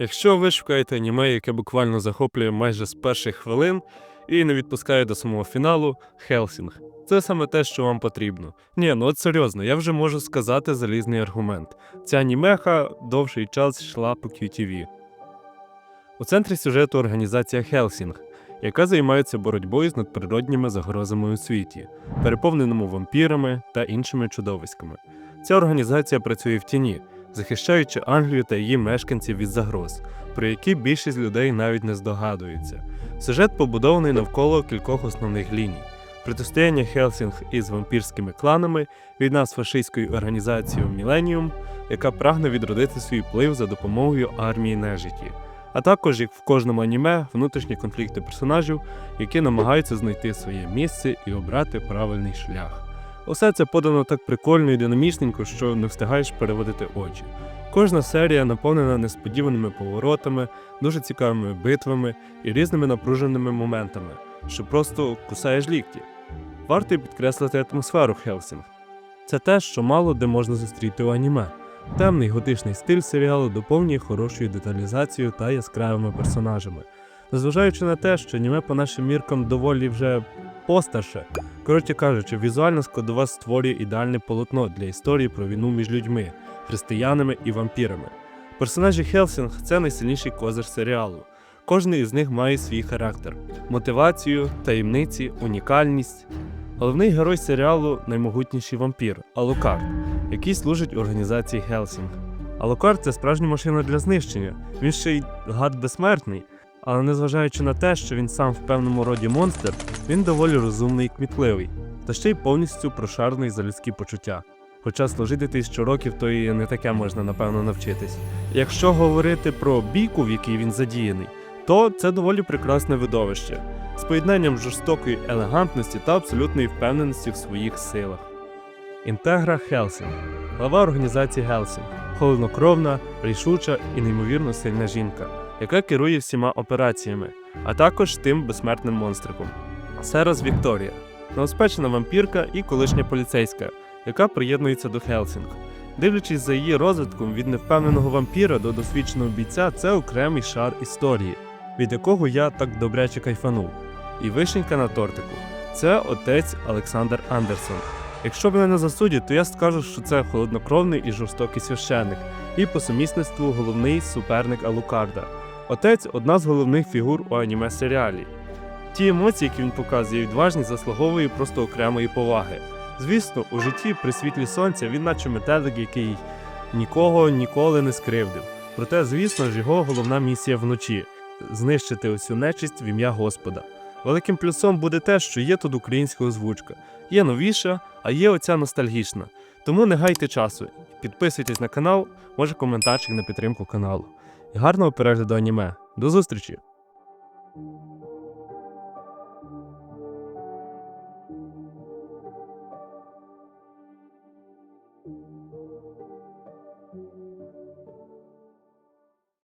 Якщо ви шукаєте аніме, яке буквально захоплює майже з перших хвилин і не відпускає до самого фіналу, Хелсінг. Це саме те, що вам потрібно. Ні, ну от серйозно, я вже можу сказати залізний аргумент. Ця анімеха довший час йшла по QTV. У центрі сюжету організація Хелсінг, яка займається боротьбою з надприродніми загрозами у світі, переповненому вампірами та іншими чудовиськами. Ця організація працює в тіні, захищаючи Англію та її мешканців від загроз, про які більшість людей навіть не здогадується. Сюжет побудований навколо кількох основних ліній: протистояння Хелсінг із вампірськими кланами, війна з фашистською організацією Міленіум, яка прагне відродити свій вплив за допомогою армії нежиті. А також, як в кожному аніме, внутрішні конфлікти персонажів, які намагаються знайти своє місце і обрати правильний шлях. Усе це подано так прикольно і динамічненько, що не встигаєш переводити очі. Кожна серія наповнена несподіваними поворотами, дуже цікавими битвами і різними напруженими моментами, що просто кусаєш лікті. Варто й підкреслити атмосферу Хелсінг. Це те, що мало де можна зустріти у аніме. Темний готичний стиль серіалу доповнює хорошою деталізацією та яскравими персонажами. Незважаючи на те, що аніме по нашим міркам доволі вже постарше, коротше кажучи, візуальна складова створює ідеальне полотно для історії про війну між людьми, християнами і вампірами. Персонажі Хелсінг це найсильніший козир серіалу. Кожен із них має свій характер, мотивацію, таємниці, унікальність. Головний герой серіалу наймогутніший вампір Алокард, який служить організації Хелсінг. Алокард це справжня машина для знищення. Він ще й гад безсмертний, але незважаючи на те, що він сам в певному роді монстр, він доволі розумний і кмітливий, та ще й повністю прошарений за людські почуття. Хоча служити тисячу років, то і не таке можна напевно навчитись. Якщо говорити про бійку, в якій він задіяний, то це доволі прекрасне видовище з поєднанням жорстокої елегантності та абсолютної впевненості в своїх силах. Інтегра Хелсінг, глава організації Хелсінг, холоднокровна, рішуча і неймовірно сильна жінка, яка керує всіма операціями, а також тим безсмертним монстриком. Серас Вікторія, новоспечена вампірка і колишня поліцейська, яка приєднується до Хелсінг. Дивлячись за її розвитком від невпевненого вампіра до досвідченого бійця, це окремий шар історії, від якого я так добряче кайфанув. І вишенька на тортику це отець Олександр Андерсон. Якщо мене не засудять, то я скажу, що це холоднокровний і жорстокий священник, і по сумісництву головний суперник Алукарда. Отець одна з головних фігур у аніме серіалі. Ті емоції, які він показує, відважність заслуговує просто окремої поваги. Звісно, у житті при світлі сонця він наче метелик, який нікого ніколи не скривдив. Проте, звісно ж, його головна місія вночі знищити усю нечисть в ім'я Господа. Великим плюсом буде те, що є тут українська озвучка. Є новіша, а є оця ностальгічна. Тому не гайте часу. Підписуйтесь на канал, може коментарчик на підтримку каналу. І гарного перегляду аніме. До зустрічі!